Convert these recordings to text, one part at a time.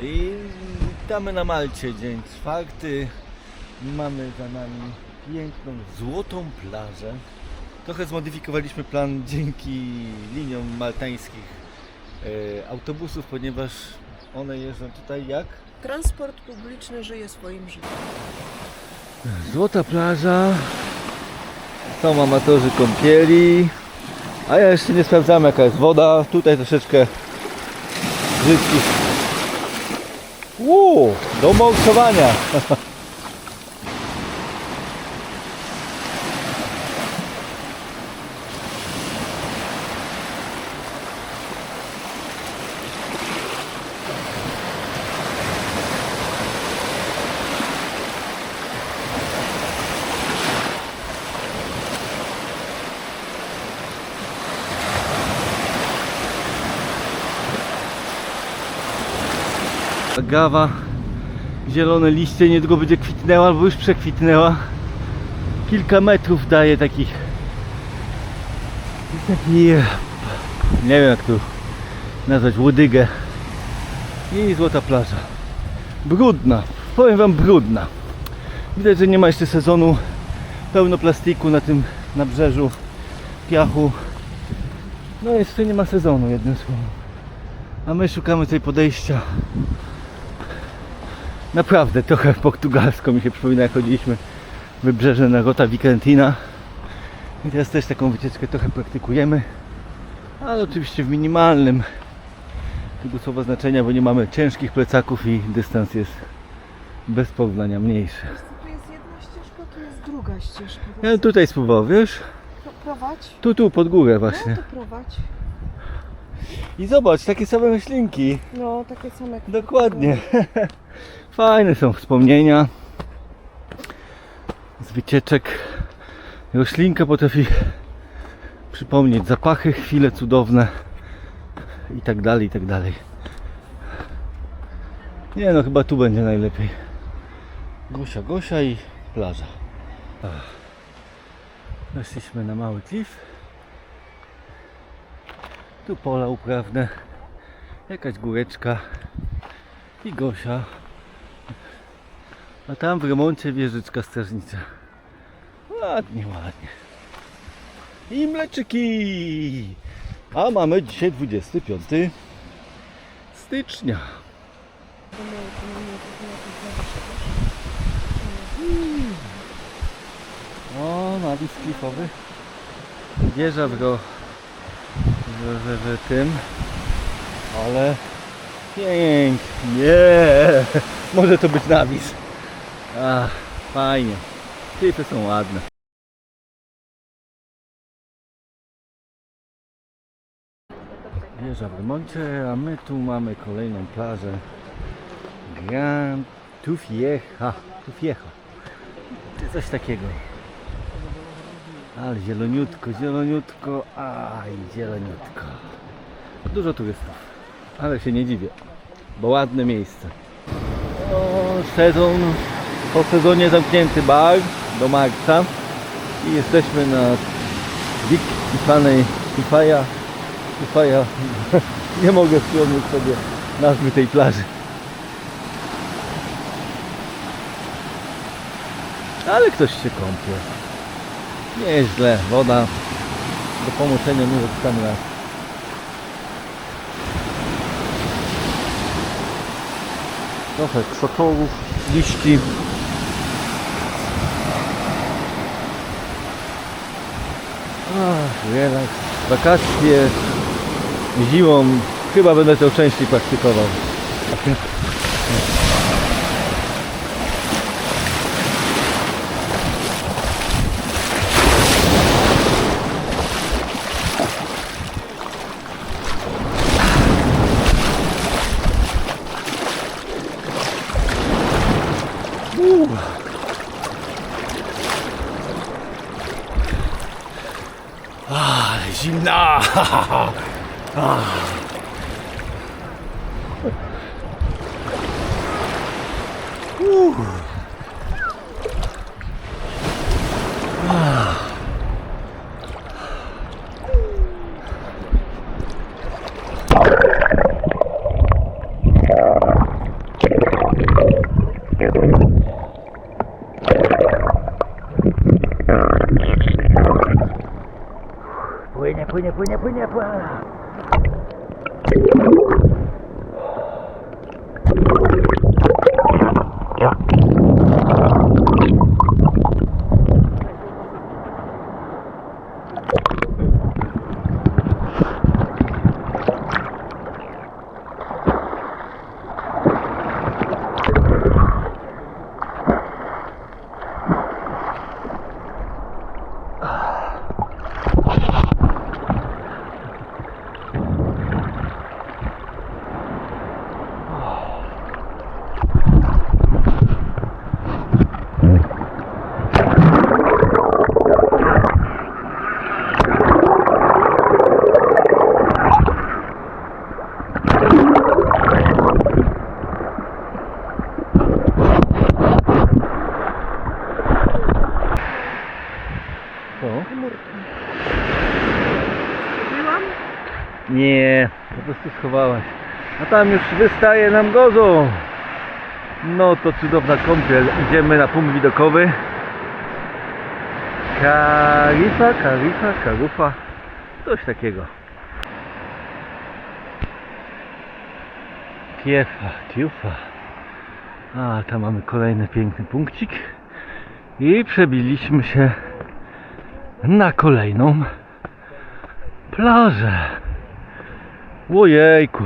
I witamy na Malcie, dzień czwarty. Mamy za nami piękną, złotą plażę. Trochę zmodyfikowaliśmy plan dzięki liniom maltańskich e, autobusów, ponieważ one jeżdżą tutaj jak? Transport publiczny żyje swoim życiem. Złota plaża. Są amatorzy kąpieli. A ja jeszcze nie sprawdzam jaka jest woda. Tutaj troszeczkę brzydkich. Uuu, do morsowania. Gawa, zielone liście niedługo będzie kwitnęła albo już przekwitnęła. Kilka metrów daje takich taki nie wiem jak tu nazwać łodygę i złota plaża. Brudna, powiem wam brudna. Widać, że nie ma jeszcze sezonu pełno plastiku na tym nabrzeżu, piachu. No jeszcze nie ma sezonu jednym słowem. A my szukamy tutaj podejścia. Naprawdę trochę portugalsko mi się przypomina jak chodziliśmy wybrzeże na Rota Vicentina. I teraz też taką wycieczkę trochę praktykujemy. Ale oczywiście w minimalnym tego słowa znaczenia, bo nie mamy ciężkich plecaków i dystans jest bez porównania mniejszy. Tu jest jedna ścieżka, tu jest druga ścieżka. Ja tutaj spróbował, wiesz? Pro- Prowadź. Tu, tu, pod górę No właśnie. to prowadź. I zobacz, takie same myślinki. No, takie same. Dokładnie. Fajne są wspomnienia z wycieczek. Roślinka potrafi przypomnieć zapachy, chwile cudowne i tak dalej, i tak dalej. Nie no, chyba tu będzie najlepiej. Gosia, Gosia i plaża. Weszliśmy na mały klif. Tu pola uprawne. Jakaś góreczka i Gosia. A tam w remoncie wieżyczka strażnicza. Ładnie, ładnie. I mleczyki. A mamy dzisiaj 25 stycznia. O, nawis klifowy. Wieża ro, w, w, w tym. Ale pięknie. Może to być nawis. Ach, fajnie. Klify są ładne. Wieża w remoncie, a my tu mamy kolejną plażę. Gran Tufiecha. Tufiecha. Coś takiego. Ale zieloniutko, zieloniutko, aj, zieloniutko. Dużo turystów, ale się nie dziwię, bo ładne miejsce. O, sezon, po sezonie zamknięty bar do marca i jesteśmy na Big Tifanej, Tifaja, Tifaja, nie mogę wspomnieć sobie nazwy tej plaży. Ale ktoś się kąpie. Nie jest źle, woda do pomoczenia nie sam raz. Trochę krzoczorów, liści. Ach, relaks. Wakacje zimą chyba będę to częściej praktykował. непы, непы, непы, непы. Tam już wystaje nam gozo. No to cudowna kąpiel. Idziemy na punkt widokowy. Karifa, karifa, karufa. Coś takiego. Kiefa, tiufa. A, tam mamy kolejny piękny punkcik. I przebiliśmy się na kolejną plażę. Ojejku.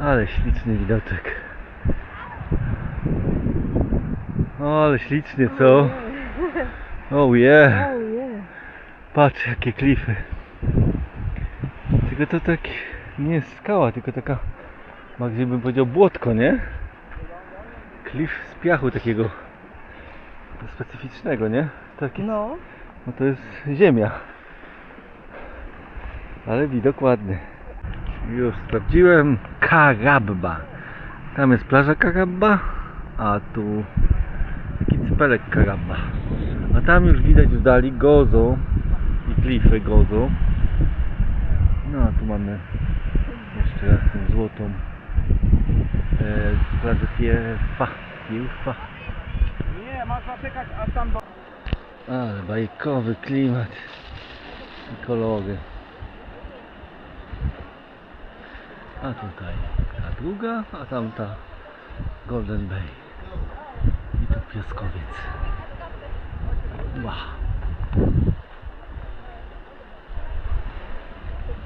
Ale śliczny widoczek. Ale ślicznie, co? Oh yeah. Patrz jakie klify. Tylko to tak nie jest skała, tylko taka bardziej bym powiedział błotko, nie? Klif z piachu takiego specyficznego, nie? Taki, No. no to jest ziemia. Ale widok ładny. Już sprawdziłem Karabba. Tam jest plaża Karabba, a tu taki cypelek Karabba. A tam już widać w dali Gozo i klify Gozo. No a tu mamy jeszcze raz tę złotą e, plażę. Tiefa. Nie, masz zaczekać aż tam do... Ale bajkowy klimat i kolory. A tutaj ta druga, a tamta Golden Bay. I tu piaskowiec. Wow.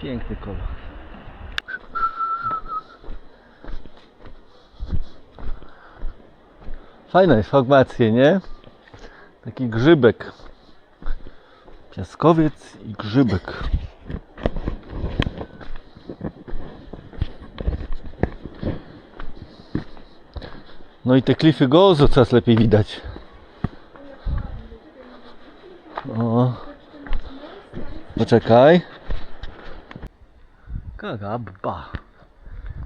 Piękny kolor. Fajna jest formacja, nie? Taki grzybek. Piaskowiec i grzybek. No i te klify gozo coraz lepiej widać. O. Poczekaj. Karabba.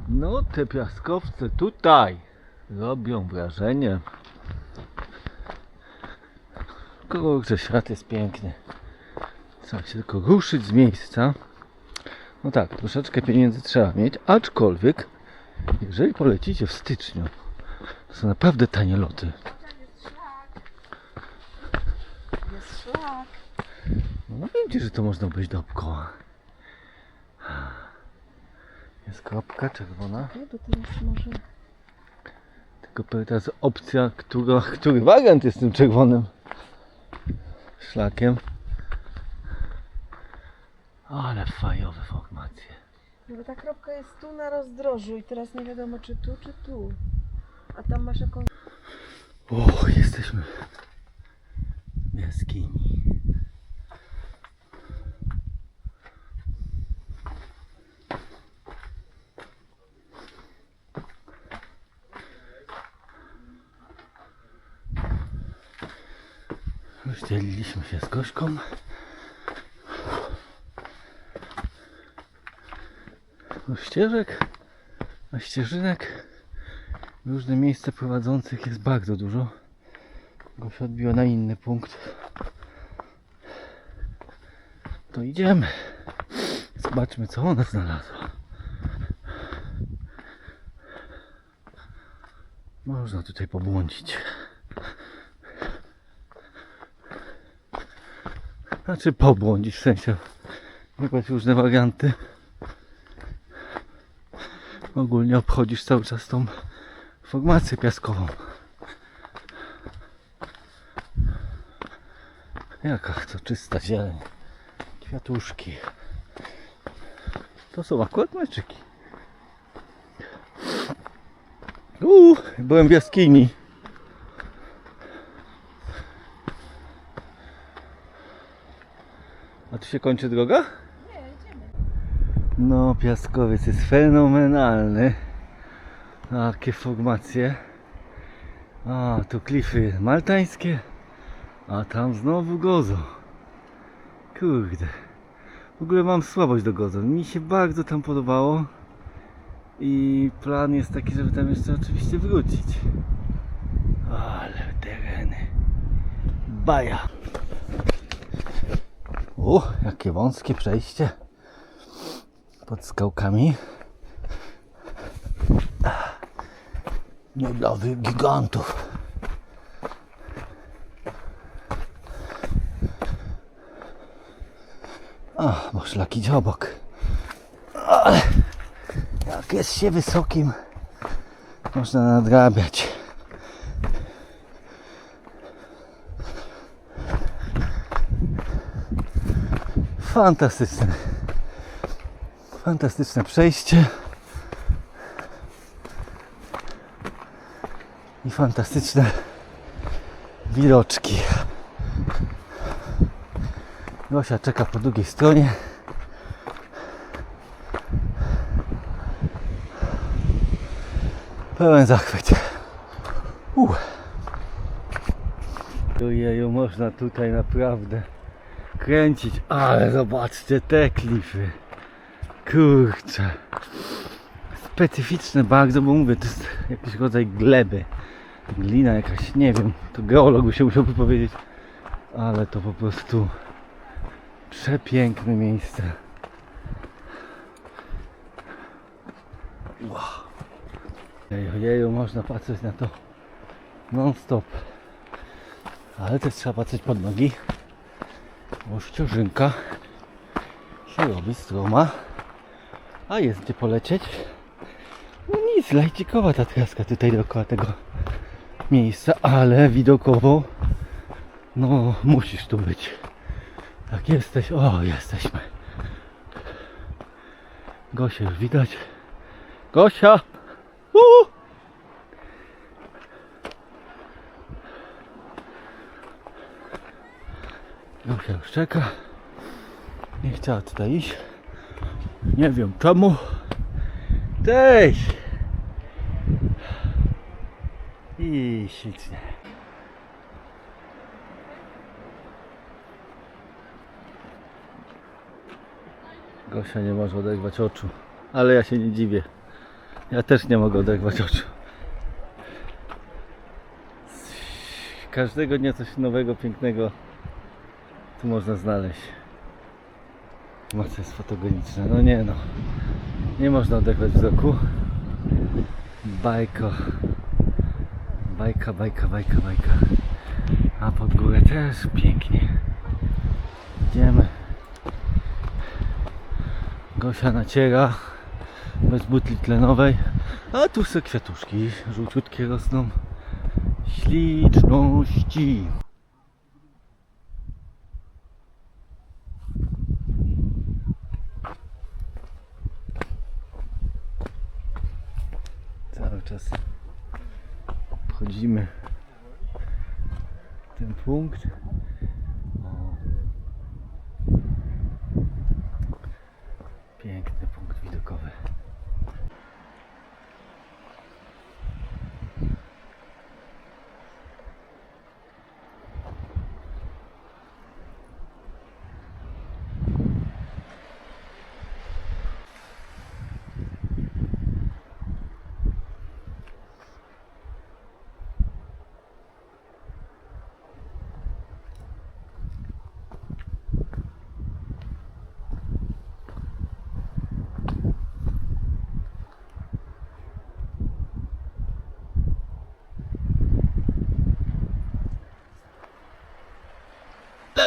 No te piaskowce tutaj robią wrażenie. Kurczę, świat jest piękny. Trzeba się tylko ruszyć z miejsca. No tak, troszeczkę pieniędzy trzeba mieć, aczkolwiek jeżeli polecicie w styczniu, to są naprawdę tanie loty. Jest szlak. No wiem ci, że to można być dookoła. Jest kropka czerwona. Nie, bo to jest może... Tylko teraz opcja, która, który wariant jest tym czerwonym szlakiem. Ale fajowe formacje. No bo ta kropka jest tu na rozdrożu i teraz nie wiadomo czy tu, czy tu. A tam masz jakąś... O, jesteśmy w jaskini. Rozdzieliliśmy się z Gośką. Ścieżek, a ścieżynek różne miejsca prowadzących jest bardzo dużo. Go się odbiło na inny punkt. To idziemy. Zobaczmy co ona znalazła. Można tutaj pobłądzić. Znaczy pobłądzić w sensie. Wybrać różne warianty. Ogólnie obchodzisz cały czas tą formację piaskową. Jaka to czysta zieleń. Kwiatuszki. To są akurat meczyki. Uuu, byłem w jaskini. A tu się kończy droga? No, piaskowiec jest fenomenalny. Takie formacje. A, tu klify maltańskie. A tam znowu gozo. Kurde. W ogóle mam słabość do gozo. Mi się bardzo tam podobało. I plan jest taki, żeby tam jeszcze oczywiście wrócić. Ale tereny. Baja. U, jakie wąskie przejście. Pod skałkami. Nie dla gigantów. A, bo szlak idzie obok. Ale jak jest się wysokim, można nadrabiać. Fantastyczne. Fantastyczne przejście. Fantastyczne widoczki. Gosia czeka po drugiej stronie. Pełen zachwyt. Uh. Ojeju, można tutaj naprawdę kręcić, ale zobaczcie te klify. Kurczę. Specyficzne bardzo, bo mówię, to jest jakiś rodzaj gleby. Glina jakaś, nie wiem, to geolog się musiałby powiedzieć. Ale to po prostu przepiękne miejsce. Wow. Jeju, jeju, można patrzeć na to non stop. Ale też trzeba patrzeć pod nogi, bo ścieżynka się robi stroma, a jest gdzie polecieć. No nic, lajcikowa ta traska tutaj dookoła tego miejsca, ale widokowo no musisz tu być. Tak jesteś, o jesteśmy. Gosia już widać. Gosia! Uuu! Gosia już czeka. Nie chciała tutaj iść. Nie wiem czemu. Cześć! Ślicznie. Gosia nie może oderwać oczu. Ale ja się nie dziwię. Ja też nie mogę oderwać oczu. Każdego dnia coś nowego, pięknego tu można znaleźć. Moc jest fotogeniczna. No nie no. Nie można oderwać wzroku. Bajko. Bajka, bajka, bajka, bajka. A pod górę też pięknie. Idziemy. Gosia naciera bez butli tlenowej. A tu są kwiatuszki żółciutkie rosną. Śliczności. Cały czas obchodzimy ten punkt.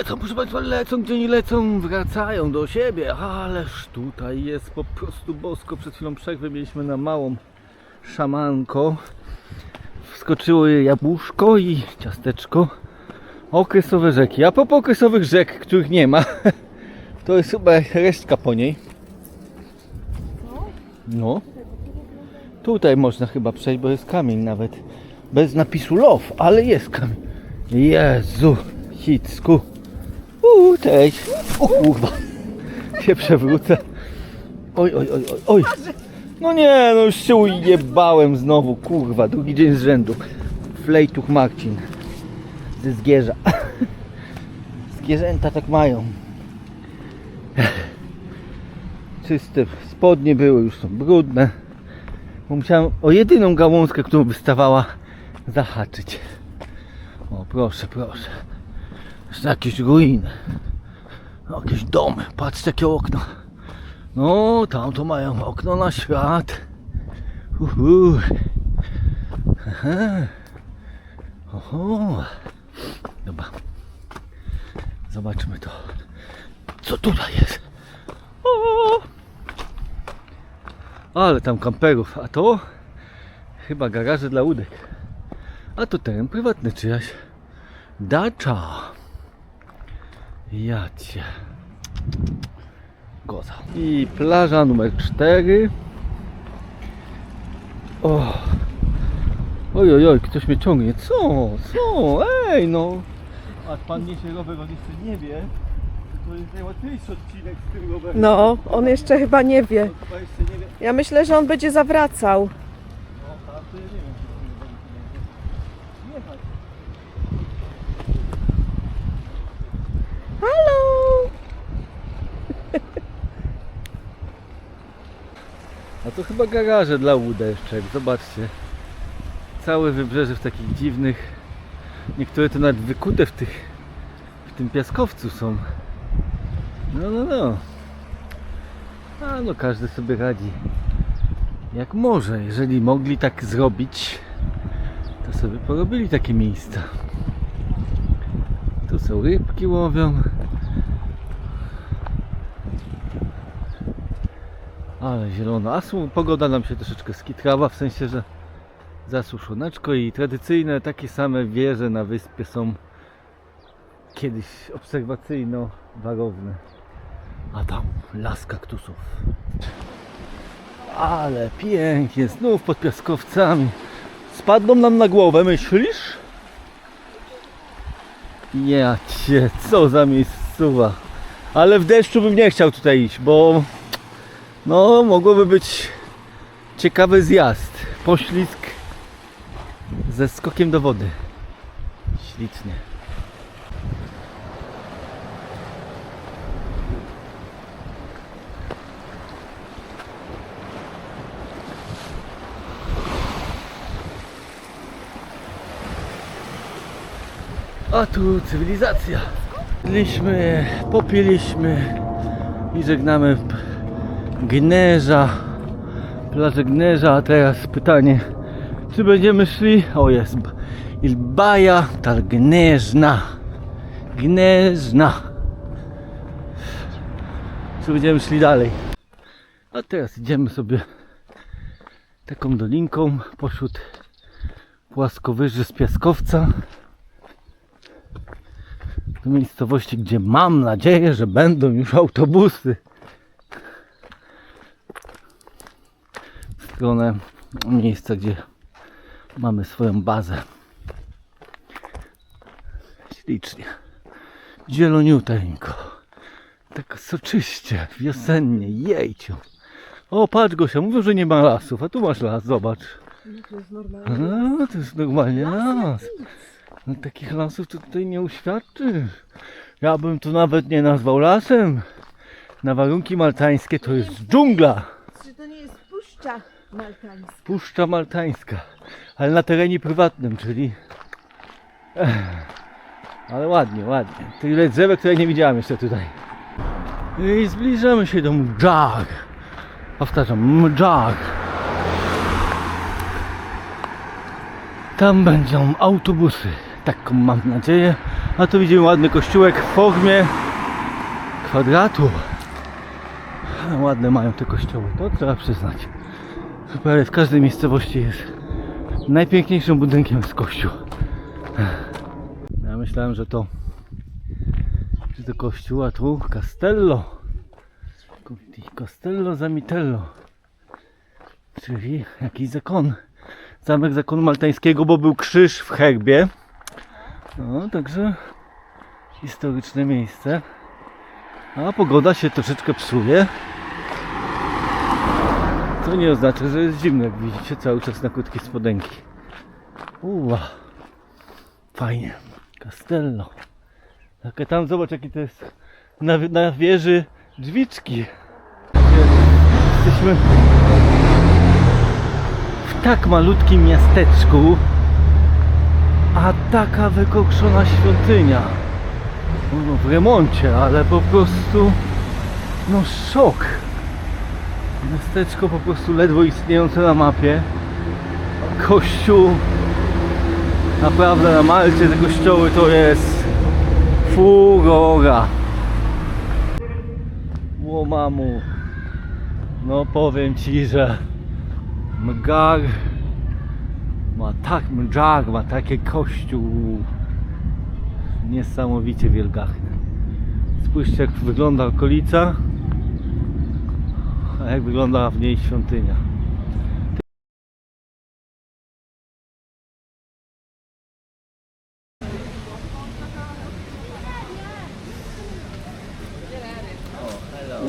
Lecą, proszę Państwa, lecą, gdzie nie lecą, wracają do siebie. Ależ tutaj jest po prostu bosko. Przed chwilą przerwę mieliśmy na małą szamanko. Wskoczyło jabłuszko i ciasteczko. Okresowe rzeki. A propos okresowych rzek, których nie ma, to jest chyba resztka po niej. No. Tutaj można chyba przejść, bo jest kamień nawet. Bez napisu love, ale jest kamień. Jezu, hicku. Uuu, cześć. O kurwa. Się przewrócę. Oj, oj, oj, oj, oj. No nie, no już się ujebałem znowu, kurwa, drugi dzień z rzędu. Flejtuch Marcin. Ze Zgierza. Zgierzęta tak mają. Czyste spodnie były, już są brudne. Bo musiałem o jedyną gałązkę, którą wystawała, zahaczyć. O, proszę, proszę. Jakieś ruiny. Jakieś domy. Patrzcie, jakie okno. No, tam to mają okno na świat. Uhu. Oho. Dobra. Zobaczmy to. Co tutaj jest? O! Ale tam kamperów. A to? Chyba garaże dla łódek. A to teren prywatny czyjaś. Dacza. Jacie. Goza. I plaża numer 4. O. Oj, oj, oj, ktoś mnie ciągnie. Co? Co? Ej, no. A pan niesie rower, on jeszcze nie wie. To jest najłatwiejszy odcinek z tym rowerem. No, on jeszcze chyba nie wie. To chyba jeszcze nie wie. Ja myślę, że on będzie zawracał. No, tam to ja nie wiem. czy to nie będzie. Nie ma. Halo! A to chyba garaże dla łódeczek, zobaczcie. Całe wybrzeże w takich dziwnych. Niektóre to nawet wykute w tych. w tym piaskowcu są. No, no, no. A no każdy sobie radzi. Jak może, jeżeli mogli tak zrobić, to sobie porobili takie miejsca. Tu są rybki łowią. Ale zielono. A pogoda nam się troszeczkę skitrała, w sensie, że zasuszoneczko i tradycyjne takie same wieże na wyspie są kiedyś obserwacyjno-warowne. A tam las kaktusów. Ale pięknie, znów pod piaskowcami. Spadną nam na głowę, myślisz? Ja cię, co za miejscowa. Ale w deszczu bym nie chciał tutaj iść, bo no, mogłoby być ciekawy zjazd. Poślizg ze skokiem do wody. Ślicznie. A tu cywilizacja. Jedliśmy, popiliśmy i żegnamy Gnerza, plażę Gnerza, a teraz pytanie, czy będziemy szli? O jest, Ilbaja Targneżna, Gneżna. Czy będziemy szli dalej? A teraz idziemy sobie taką dolinką pośród płaskowyży z piaskowca do miejscowości, gdzie mam nadzieję, że będą już autobusy. Stronę miejsca, gdzie mamy swoją bazę. Ślicznie. Zieloniuteńko. Tak soczyście, wiosennie, jejciu. O, patrz Gosia, mówią, że nie ma lasów, a tu masz las, zobacz. To jest normalne. A, to jest normalnie las. No, takich lasów to tutaj nie uświadczysz. Ja bym to nawet nie nazwał lasem. Na warunki maltańskie to jest dżungla. Czy to nie jest puszcza maltańska? Puszcza Maltańska, ale na terenie prywatnym, czyli. Ale ładnie, ładnie. Tyle drzewek, które nie widziałem jeszcze tutaj. I zbliżamy się do Mdżag. Powtarzam, Mdżag. Tam będą autobusy. Taką mam nadzieję. A tu widzimy ładny kościółek w formie kwadratu. Ładne mają te kościoły, to trzeba przyznać. Chyba w każdej miejscowości jest najpiękniejszym budynkiem jest kościół. Ja myślałem, że to że to kościół, a tu Castello. Castello Zamitello. Czyli jakiś zakon. Zamek zakonu maltańskiego, bo był krzyż w herbie. No, także historyczne miejsce. A pogoda się troszeczkę psuje. Co nie oznacza, że jest zimno, jak widzicie, cały czas na krótkie spodenki. Uła. Fajnie. Castello. Takie tam, zobacz jaki to jest na, na wieży drzwiczki. Jesteśmy w tak malutkim miasteczku, a taka wykokszona świątynia. No, w remoncie, ale po prostu no szok. Miasteczko po prostu ledwo istniejące na mapie. Kościół naprawdę na Malcie te kościoły to jest furora. Łomamu. No powiem ci, że Mgar ma tak, Mgar ma takie kościół niesamowicie wielgachny. Spójrzcie jak wygląda okolica, jak wygląda w niej świątynia.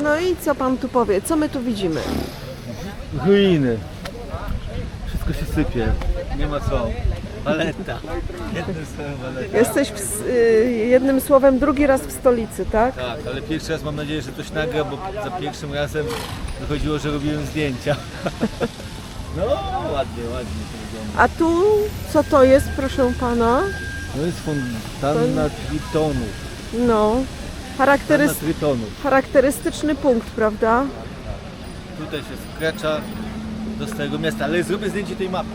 No i co pan tu powie? Co my tu widzimy? Ruiny. Wszystko się sypie. Nie ma co. Waleta. Jednym słowem waleta. Jesteś w, s- y, jednym słowem drugi raz w stolicy, tak? Tak, ale pierwszy raz mam nadzieję, że coś nagra, bo za pierwszym razem wychodziło, że robiłem zdjęcia. No, ładnie, ładnie to wygląda. A tu co to jest, proszę pana? To jest fontanna Tritonów. No, Fontanna Tritonów. charakterystyczny punkt, prawda? Tutaj się skracza do starego miasta, ale zrobię zdjęcie tej mapy.